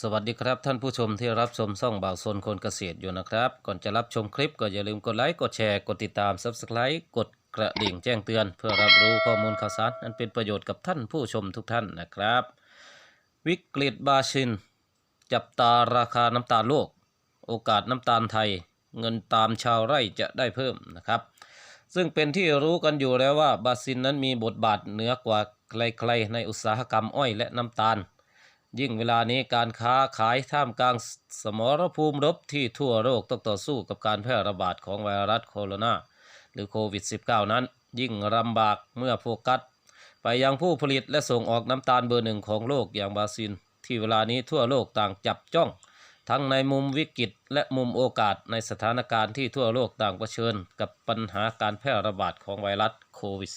สวัสดีครับท่านผู้ชมที่รับชมช่องบ่าวโซนคนเกษตรอยู่นะครับ ก่อนจะรับชมคลิปก็อย่าลืมกดไลค์กดแชร์กดติดตาม Subscribe กดกระดิ่งแจ้งเตือน เพื่อรับรู้ข้อมูลข่าวสารอันเป็นประโยชน์กับท่านผู้ชมทุกท่านนะครับ วิกฤตบาชิน จับตาราคาน้ำตาลโลก โอกาสน้ำตาลไทย เงินตามชาวไร่จะได้เพิ่มนะครับ ซึ่งเป็นที่รู้กันอยู่แล้วว่าบาซิลนั้นมีบทบาทเหนือกว่าใครๆในอุตสาหกรรมอ้อยและน้ำตาล ยิ่งเวลานี้การค้าขายท่ามกลางสมรภูมิรบที่ทั่วโลกต้องต่อสู้กับการแพร่ระบาดของไวรัสโคโรนาหรือโควิด -19 นั้น ยิ่งลำบากเมื่อโฟกัส ไปยังผู้ผลิตและส่งออกน้ำตาลเบอร์หนึ่งของโลกอย่างบราซิล ที่เวลานี้ทั่วโลกต่างจับจ้อง ทั้งในมุมวิกฤตและมุมโอกาสในสถานการณ์ที่ทั่วโลกต่างเผชิญ กับปัญหาการแพร่ระบาดของไวรัสโควิด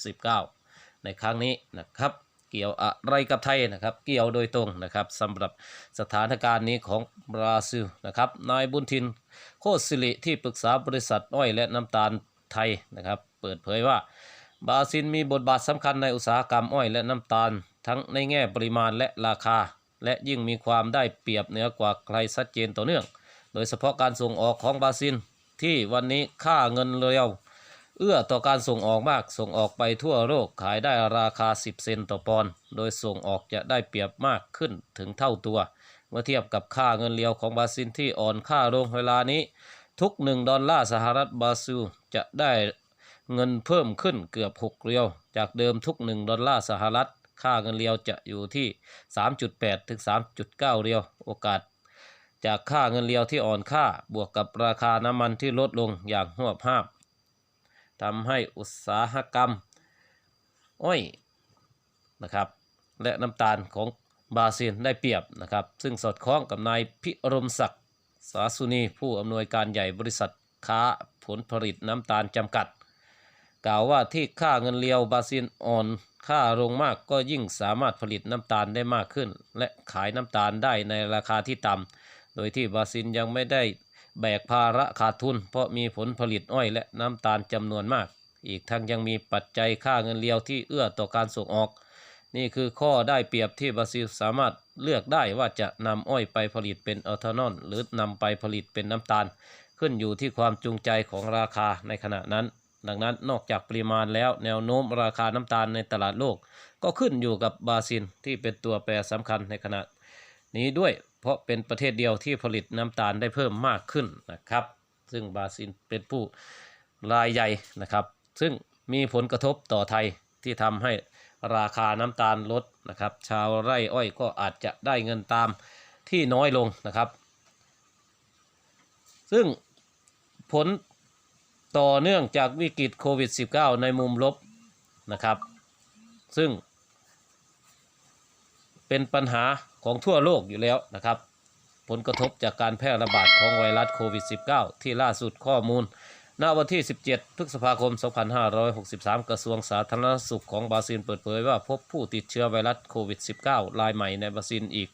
-19 ในครั้งนี้นะครับ เกี่ยวอะไรกับไทยนะครับ เกี่ยวโดยตรงนะครับสำหรับสถานการณ์นี้ของบราซิลนะครับนายบุญทินโคสิริที่ปรึกษาบริษัทอ้อยและน้ำตาลไทยนะครับ เปิดเผยว่าบราซิลมีบทบาทสำคัญในอุตสาหกรรมอ้อยและน้ำตาล ทั้งในแง่ปริมาณและราคา และยิ่งมีความได้เปรียบเหนือกว่าใครชัดเจนต่อเนื่อง โดยเฉพาะการส่งออกของบราซิลที่วันนี้ค่าเงินเรียว เอื้อต่อการส่งออกมาก ส่งออกไปทั่วโลกขายได้ราคา 10 เซนต์ต่อปอนด์ โดยส่งออกจะได้เปรียบมากขึ้นถึงเท่าตัว เมื่อเทียบกับค่าเงินเรียวของบราซิลที่อ่อนค่าลงเวลานี้ ทุก 1 ดอลลาร์สหรัฐบราซิลจะได้เงินเพิ่มขึ้นเกือบ 6 เรียว จากเดิมทุก 1 ดอลลาร์สหรัฐ ค่าเงินเรียวจะอยู่ที่ 3.8 ถึง 3.9 เรียว โอกาส จากค่าเงินเรียวที่อ่อนค่าบวกกับราคาน้ำมันที่ลดลงอย่างหวบภาพ ทำให้อุตสาหกรรมอ้อยนะครับและน้ำตาลของบราซิลได้เปรียบนะครับ ซึ่งสอดคล้องกับนายพิรมศักดิ์สาสุนี ผู้อำนวยการใหญ่บริษัทค้าผลผลิตน้ำตาลจำกัด กล่าวว่าที่ค่าเงินเรียวบราซิลอ่อนค่าลงมากก็ยิ่งสามารถผลิตน้ำตาลได้มากขึ้น และขายน้ำตาลได้ในราคาที่ต่ำโดยที่บราซิลยังไม่ได้ แบกภาระขาดทุน เพราะมีผลผลิตอ้อยและน้ำตาลจำนวนมาก อีกทั้งยังมีปัจจัยค่าเงินเรียวที่เอื้อต่อการส่งออก นี่คือข้อได้เปรียบที่บราซิลสามารถเลือกได้ว่าจะนำอ้อยไปผลิตเป็นเอทานอลหรือนำไปผลิตเป็นน้ำตาล ขึ้นอยู่ที่ความจูงใจของราคาในขณะนั้น ดังนั้นนอกจากปริมาณแล้วแนวโน้มราคาน้ำตาลในตลาดโลก ก็ขึ้นอยู่กับบราซิลที่เป็นตัวแปรสำคัญในขณะนี้ด้วย เพราะเป็นประเทศเดียวที่ผลิตน้ำตาลได้เพิ่มมากขึ้นนะครับ ซึ่งบราซิลเป็นผู้รายใหญ่นะครับ ซึ่งมีผลกระทบต่อไทยที่ทำให้ราคาน้ำตาลลดนะครับ ชาวไร่อ้อยก็อาจจะได้เงินตามที่น้อยลงนะครับ ซึ่งผลต่อเนื่องจากวิกฤตโควิด -19 ในมุมลบนะครับ ซึ่งเป็นปัญหา ของทั่วโลกอยู่แล้วนะครับ ผลกระทบจากการแพร่ระบาดของไวรัสโควิด -19 ที่ล่าสุดข้อมูลณวันที่ 17 พฤษภาคม 2563 กระทรวงสาธารณสุขของบราซิลเปิดเผยว่าพบผู้ติดเชื้อไวรัสโควิด -19 รายใหม่ในบราซิลอีก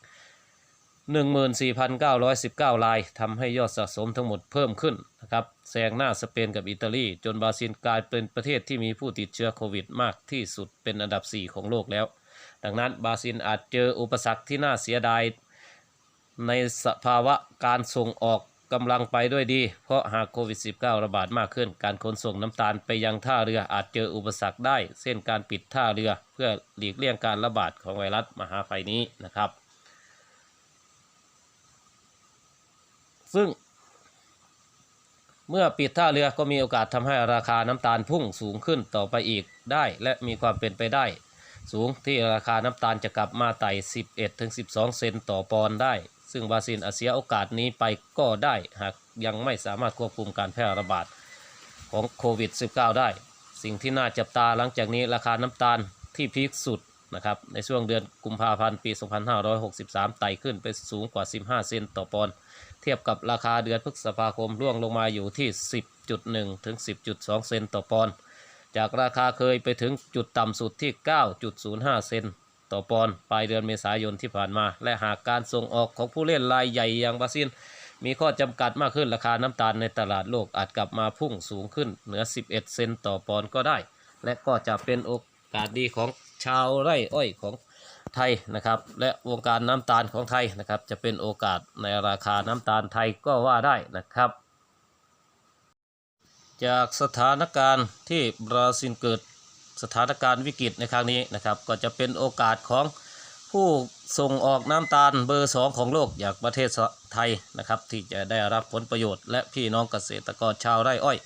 14,919 รายทำให้ยอดสะสมทั้งหมดเพิ่มขึ้นนะครับแซงหน้าสเปนกับอิตาลี จนบราซิลกลายเป็นประเทศที่มีผู้ติดเชื้อโควิดมากที่สุดเป็นอันดับ 4 ของโลกแล้ว ดังนั้นบราซิลอาจเจออุปสรรคที่น่าเสียดายในสภาวะการส่งออกกำลังไปด้วยดี เพราะหากโควิด -19 ระบาดมากขึ้น การขนส่งน้ำตาลไปยังท่าเรืออาจเจออุปสรรคได้เช่นการปิดท่าเรือเพื่อหลีกเลี่ยงการระบาดของไวรัสมหาภัยนี้นะครับ ซึ่ง เมื่อปิดท่าเรือก็มีโอกาสทำให้ราคาน้ำตาลพุ่งสูงขึ้นต่อไปอีกได้ และมีความเป็นไปได้ สูงที่ราคาน้ำตาลจะกลับมาไต่ 11-12 เซนต์ต่อปอนด์ได้ ซึ่งบราซิลอาจเสียโอกาสนี้ไปก็ได้หากยังไม่สามารถควบคุมการแพร่ระบาดของโควิด -19 ได้ สิ่งที่น่าจับตาหลังจากนี้ราคาน้ำตาลที่พีคสุดนะครับในช่วงเดือนกุมภาพันธ์ปี 2563 ไต่ขึ้นไปสูงกว่า 15 เซนต์ต่อปอนด์เทียบกับราคาเดือนพฤษภาคมร่วงลงมาอยู่ที่ 10.1 ถึง 10.2 เซนต์ต่อปอนด์ จากราคาเคยไปถึงจุดต่ำสุดที่ 9.05 เซนต์ต่อปอนด์ปลายเดือนเมษายนที่ผ่านมา และหากการส่งออกของผู้เล่นรายใหญ่อย่างบราซิล มีข้อจำกัดมากขึ้นราคาน้ำตาลในตลาดโลกอาจกลับมาพุ่งสูงขึ้นเหนือ 11 เซนต์ต่อปอนด์ก็ได้ และก็จะเป็นโอกาสดีของชาวไร่อ้อยของไทยนะครับ และวงการน้ำตาลของไทยนะครับ จะเป็นโอกาสในราคาน้ำตาลไทยก็ว่าได้นะครับ จากสถานการณ์ที่บราซิลเกิดสถานการณ์วิกฤตในครั้งนี้นะครับก็จะเป็นโอกาสของผู้ส่งออกน้ำตาลเบอร์สองของโลกอย่างประเทศไทยนะครับที่จะได้รับผลประโยชน์ และพี่น้องเกษตรกรชาวไร่อ้อย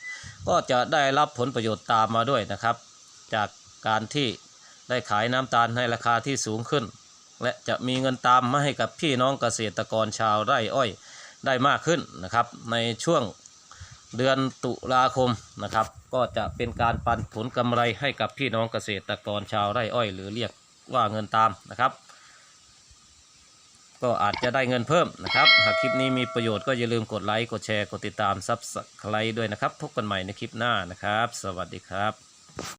ก็จะได้รับผลประโยชน์ตามมาด้วยนะครับ จากการที่ได้ขายน้ำตาลในราคาที่สูงขึ้น และจะมีเงินตามมาให้กับพี่น้องเกษตรกรชาวไร่อ้อยได้มากขึ้นนะครับในช่วง เดือนตุลาคมนะครับ ก็จะเป็นการปันผลกำไรให้กับพี่น้องเกษตรกรชาวไร่อ้อย หรือเรียกว่าเงินตามนะครับ ก็อาจจะได้เงินเพิ่มนะครับ หากคลิปนี้มีประโยชน์ก็อย่าลืมกดไลค์กดแชร์กดติดตามซับสไครต์ด้วยนะครับ พบกันใหม่ในคลิปหน้านะครับ สวัสดีครับ